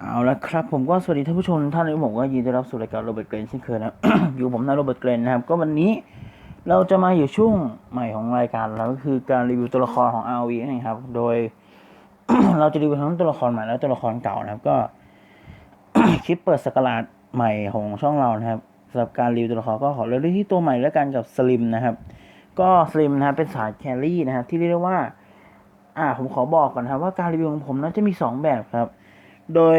เอาละครับผมก็สวัสดีท่านผู้ชมท่านเลยผมก็ยินดีรับสู่รายการโรเบิร์ตเกรนเช่นเคยนะ อยู่ผมนายโรเบิร์ตเกรนนะครับ ก็วันนี้เราจะมาอยู่ช่วงใหม่ของรายการแล้วก็คือการรีวิวตัวละครของ RV นั่นเองครับ โดย เราจะรีวิวทั้งตัวละครใหม่และตัวละครเก่านะครับ ก็ คลิปเปิดสกราชใหม่ของช่องเรานะครับสำหรับการรีวิวตัวละครก็ขอเริ่มที่ตัวใหม่แล้วกันกับสลิมนะครับ ก็สลิมนะครับเป็นสายแครี่นะครับที่เรียกได้ว่า อ่าผมขอบอกก่อนนะครับว่าการรีวิวของผมนั้นจะมีสองแบบครับ โดย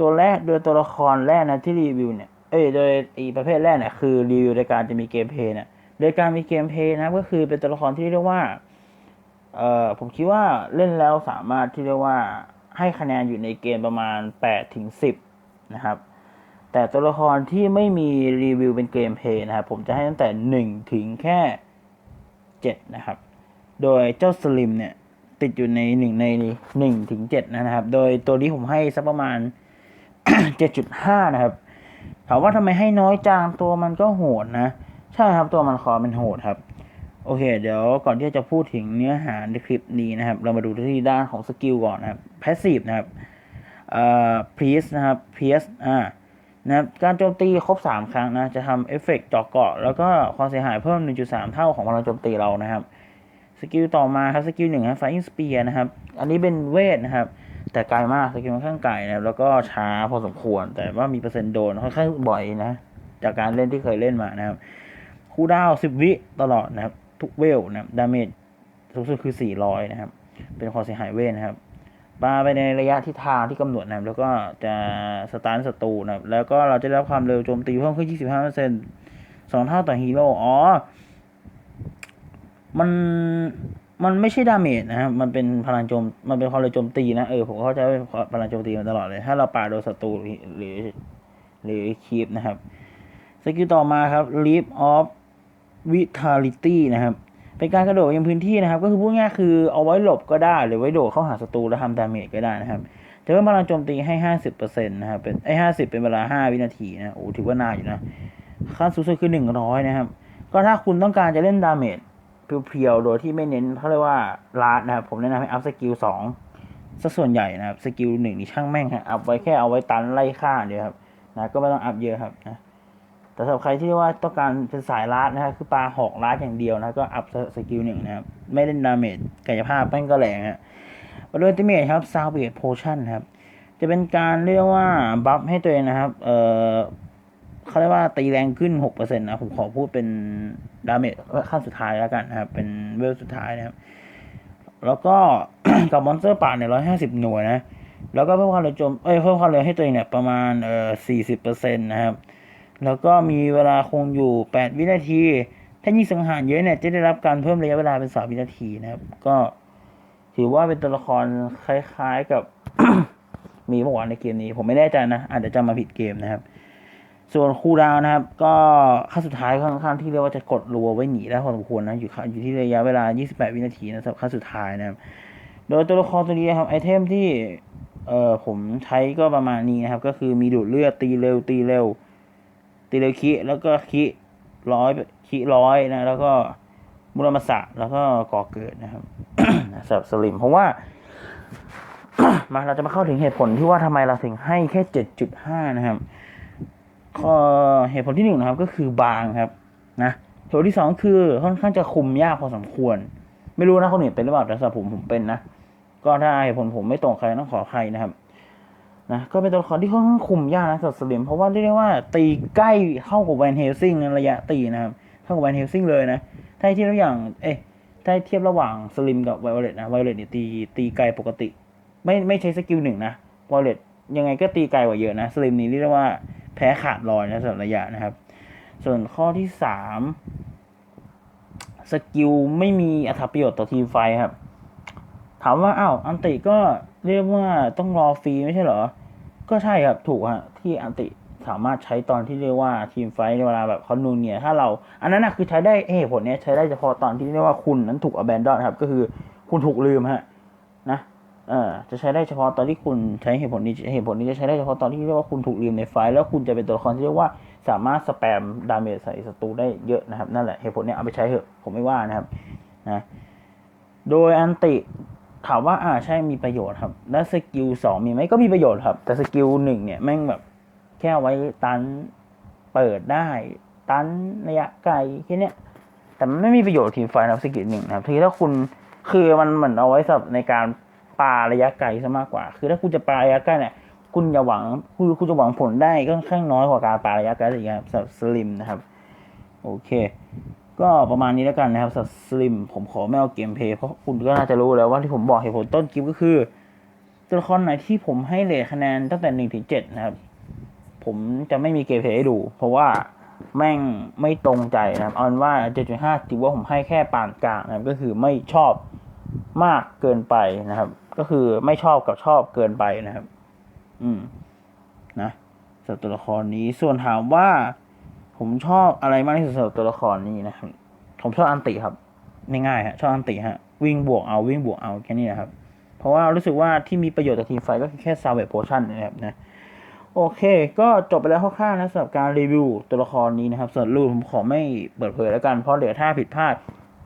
ตัวแรกโดยตัวละครแรกนะที่รีวิวเนี่ย เอ้ย โดยอีประเภทแรกเนี่ยคือรีวิวในการจะมีเกมเพย์เนี่ย โดยการมีเกมเพย์นะก็คือเป็นตัวละครที่เรียกว่า เอ่อ ผมคิดว่าเล่นแล้วสามารถที่เรียกว่าให้คะแนนอยู่ในเกณฑ์ประมาณ8ถึง10 นะครับ แต่ตัวละครที่ไม่มีรีวิวเป็นเกมเพย์นะครับ ผมจะให้ตั้งแต่ 1 ถึงแค่ 7 นะครับ โดยเจ้าสลิมเนี่ย ติดอยู่ในหนึ่งในหนึ่งถึงเจ็ดนะครับ โดยตัวนี้ผมให้สักประมาณเจ็ดจุดห้านะครับถามว่าทำไมให้น้อยจังตัวมันก็โหดนะ ใช่ครับตัวมันคอมันโหดครับ โอเค เดี๋ยวก่อนที่จะพูดถึงเนื้อหาในคลิปนี้นะครับ เรามาดูที่ด้านของสกิลก่อนนะครับ Passive นะครับเอ่อ Priest นะครับ Priest อ่านะครับการโจมตีครบ 3 ครั้งนะ จะทำเอฟเฟกต์จาะเกาะ แล้วก็ความเสียหายเพิ่ม 1.3 เท่าของพลังโจมตีเรานะครับ สกิลต่อมาครับสกิลหนึ่งครับ Flying Spear นะครับ อันนี้เป็นเวทนะครับ แต่ไกลมากสกิลค่อนข้างไกลนะครับ แล้วก็ช้าพอสมควร แต่ว่ามีเปอร์เซ็นต์โดนค่อนข้างบ่อยนะ จากการเล่นที่เคยเล่นมานะครับ คูลดาวน์10วิตลอดนะครับ ทุกเวลนะครับดาเมจสูงสุดคือ400นะครับ เป็นความเสียหายเวทนะครับปาไปในระยะที่ทางที่กำหนดนะครับ แล้วก็จะสตาร์ทศัตรูนะครับ แล้วก็เราจะได้รับความเร็วโจมตีเพิ่มขึ้น 25%สองเท่าต่อฮีโร่ อ๋อ มันมันไม่ใช่ดาเมจนะครับ มันเป็นพลังโจม มันเป็นความเร็วโจมตีนะเออผมเข้าใจว่าเป็นพลังโจมตีมาตลอดเลย ถ้าเราปาโดนศัตรูหรือหรือคีปนะครับสกิลต่อมาครับ Leap of Vitality นะครับ เป็นการกระโดดยังพื้นที่นะครับ ก็คือพูดง่ายๆคือเอาไว้หลบก็ได้ หรือไว้โดดเข้าหาศัตรูแล้วทำดาเมจก็ได้นะครับ จะเพิ่มพลังโจมตีให้ห้าสิบเปอร์เซ็นต์นะครับ เป็นไอ้ห้เป็นเวลาห้าวินาทีนะ โอ้ถือว่านานอยู่นะ ขั้นสูงสุดคือหนึ่งร้อยนะครับ ก็ถ้าคุณต้องการจะเล่นดาเมจ เพียวๆ โดยที่ไม่เน้นเขาเรียกว่าลาดนะครับ ผมแนะนำให้อัพสกิลสองสักส่วนใหญ่นะครับ สกิลหนึ่งนี่ช่างแม่งฮะอัพไว้แค่เอาไว้ตันไล่ฆ่าเดียวครับนะก็ไม่ต้องอัพเยอะครับนะแต่สำหรับใครที่ว่าต้องการเป็นสายลาดนะครับคือปลาหอกลาดอย่างเดียวนะก็อัพสกิลหนึ่งนะครับไม่เล่นดาเมจกายภาพแม่งก็แรงฮะมาด้วยติเมจครับซาวเบียดโพชั่นครับจะเป็นการเรียกว่าบัฟให้ตัวเองนะครับเอ่อ เขาเรียกว่าตีแรงขึ้นหกเปอร์เซ็นต์นะ ผมขอพูดเป็นดาเมจขั้นสุดท้ายแล้วกันนะครับ เป็นเวลสุดท้ายนะครับ แล้วก็กับมอนสเตอร์ป่าเนี่ยร้อยห้าสิบหน่วยนะ แล้วก็เพิ่มความเร็วโจม เอ้ย เพิ่มความเร็วให้ตัวเองเนี่ยประมาณเอ่อสี่สิบเปอร์เซ็นต์นะครับ แล้วก็มีเวลาคงอยู่8วินาที ถ้ายิงสังหารเยอะเนี่ย จะได้รับการเพิ่มระยะเวลาเป็น3วินาทีนะครับ ก็ถือว่าเป็นตัวละครคล้ายๆกับมีเมื่อวานในเกมนี้ ผมไม่แน่ใจนะ อาจจะจำมาผิดเกมนะครับ ส่วนคูดาวนะครับ ก็ขั้นสุดท้ายค่อนข้างที่เรียกว่าจะกดรัวไว้หนีได้พอสมควรนะอยู่อยู่ที่ระยะเวลา 28 วินาทีนะครับขั้นสุดท้ายนะครับ โดยตัวละครตัวนี้นะครับไอเทมที่เอ่อผมใช้ก็ประมาณนี้นะครับ ก็คือมีดูดเลือดตีเร็วตีเร็ว ตีเร็วคิแล้วก็คิร้อยคิร้อยนะ แล้วก็มุรมาสะแล้วก็ก่อเกิดนะครับสำหรับสลิมเพราะว่า มาเราจะมาเข้าถึงเหตุผลที่ว่าทำไมเราถึงให้แค่เจ็ดจุดห้านะครับ ข้อเหตุผลที่หนึ่งนะครับก็คือบางครับนะเหตุผลที่สองคือค่อนข้างจะคุมยากพอสมควร ไม่รู้นะคนอื่นเป็นหรือเปล่าแต่สำหรับผมผมเป็นนะก็ถ้าเหตุผลผมไม่ตรงใครต้องขออภัยนะครับนะก็เป็นตัวละครที่ค่อนข้างคุมยากนะสำหรับสลิมเพราะว่าเรียกได้ว่าตีใกล้เข้ากับแวนเฮลซิงในระยะตีนะครับเท่ากับแวนเฮลซิงเลยนะถ้าเทียบระหว่างเอ๊ะถ้าเทียบระหว่างสลิมกับไวโอเลตนะไวโอเลตเนี่ยตีตีไกลปกติ ไม่ไม่ใช้สกิลหนึ่งนะไวโอเลตยังไงก็ตีไกลกว่าเยอะนะสลิมนี่เรียกได้ว่า แพ้ขาดลอยนะสำหรับระยะนะครับ ส่วนข้อที่สามสกิลไม่มีอัตราประโยชน์ต่อทีมไฟครับ ถามว่าอ้าวอันติก็เรียกว่าต้องรอฟรีไม่ใช่เหรอ ก็ใช่ครับถูกฮะที่อันติสามารถใช้ตอนที่เรียกว่าทีมไฟในเวลาแบบคอนนูเนียถ้าเรา อันนั้นนะคือใช้ได้เหตุผลเนี้ยใช้ได้เฉพาะตอนที่เรียกว่าคุณนั้นถูกอ b แบนดอนครับ ก็คือคุณถูกลืมฮะนะ จะใช้ได้เฉพาะตอนที่คุณใช้เหตุผลนี้เหตุผลนี้จะใช้ได้เฉพาะตอนที่เรียกว่าคุณถูกลืมในไฟท์แล้วคุณจะเป็นตัวละครที่เรียกว่าสามารถสแปมดาเมจใส่ศัตรูได้เยอะนะครับ นั่นแหละเหตุผลเนี้ยเอาไปใช้เถอะผมไม่ว่านะครับนะโดยอันติถามว่าอ่าใช่มีประโยชน์ครับ แล้วสกิลสองมีไหมก็มีประโยชน์ครับ แต่สกิลหนึ่งเนี่ยแม่งแบบแค่ไว้ตันเปิดได้ ตันระยะไกลแค่เนี้ยแต่มันไม่มีประโยชน์ทีมไฟนะครับสกิลหนึ่งนะครับทีถ้าคุณคือมันเหมือนเอาไว้สำหรับในการ ปาระยะไกลซะมากกว่า คือถ้าคุณจะปาระยะใกล้เนี่ยคุณอย่าหวังคือคุณจะหวังผลได้ค่อนข้างน้อยกว่าการปาระยะไกลอีกครับสำหรับสลิมนะครับ โอเค ก็ประมาณนี้แล้วกันนะครับสำหรับสลิมผมขอไม่เอาเกมเพย์เพราะคุณก็น่าจะรู้แล้วว่าที่ผมบอกเหตุผลต้นคลิปก็คือตัวละครไหนที่ผมให้เลทคะแนนตั้งแต่หนึ่งถึงเจ็ดนะครับ ผมจะไม่มีเกมเพย์ให้ดู เพราะว่าแม่งไม่ตรงใจนะครับเอาเป็นว่าเจ็ดจุดห้าถือว่าผมให้แค่ปานกลางนะครับก็คือไม่ชอบมากเกินไปนะครับ ก็คือไม่ชอบกับชอบเกินไปนะครับ อืม นะสำหรับตัวละครนี้ ส่วนถามว่า ผมชอบอะไรมากที่สุดสำหรับตัวละครนี้นะครับ ผมชอบอันติครับง่ายๆฮะ ชอบอันติฮะ วิ่งบวกเอาวิ่งบวกเอาแค่นี้นะครับ เพราะว่ารู้สึกว่าที่มีประโยชน์ต่อทีมไฟก็แค่ซาวเวตโพชั่นนะครับนะ โอเค ก็จบไปแล้วคร่าวๆนะสำหรับการรีวิวตัวละครนี้นะครับ ส่วนรูนผมขอไม่เปิดเผยแล้วกัน เพราะเดี๋ยวถ้าผิดพลาด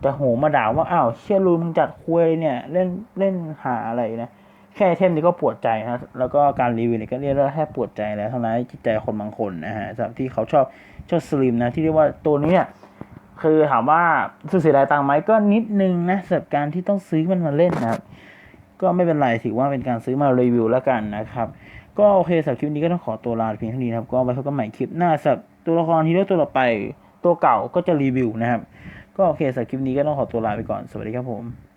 จะโหมาด่าว่าอ้าวเชี่ยรูนมึงจัดคุยเนี่ยเล่นเล่นหาอะไรนะแค่เทมนี้ก็ปวดใจนะแล้วก็การรีวิวเนี่ยก็เรียกว่าแค่ปวดใจแล้วเท่านั้นจิตใจคนบางคนนะฮะสำหรับที่เขาชอบชอบสลิมนะที่เรียกว่าตัวนี้เนี่ยคือถามว่าเสียดายตังไหมก็นิดนึงนะสำหรับการที่ต้องซื้อมันมาเล่นนะครับ ก็ไม่เป็นไรถือว่าเป็นการซื้อมารีวิวแล้วกันนะครับ ก็โอเคสำหรับคลิปนี้ก็ต้องขอตัวลาเพียงเท่านี้นะครับ ก็ไว้พบกันใหม่คลิปหน้าสำหรับตัวละครที่เลือกตัวต่อไป ตัวเก่าก็จะรีวิวนะครับ ก็โอเคสำหรับคลิปนี้ก็ต้องขอตัวลาไปก่อน สวัสดีครับผม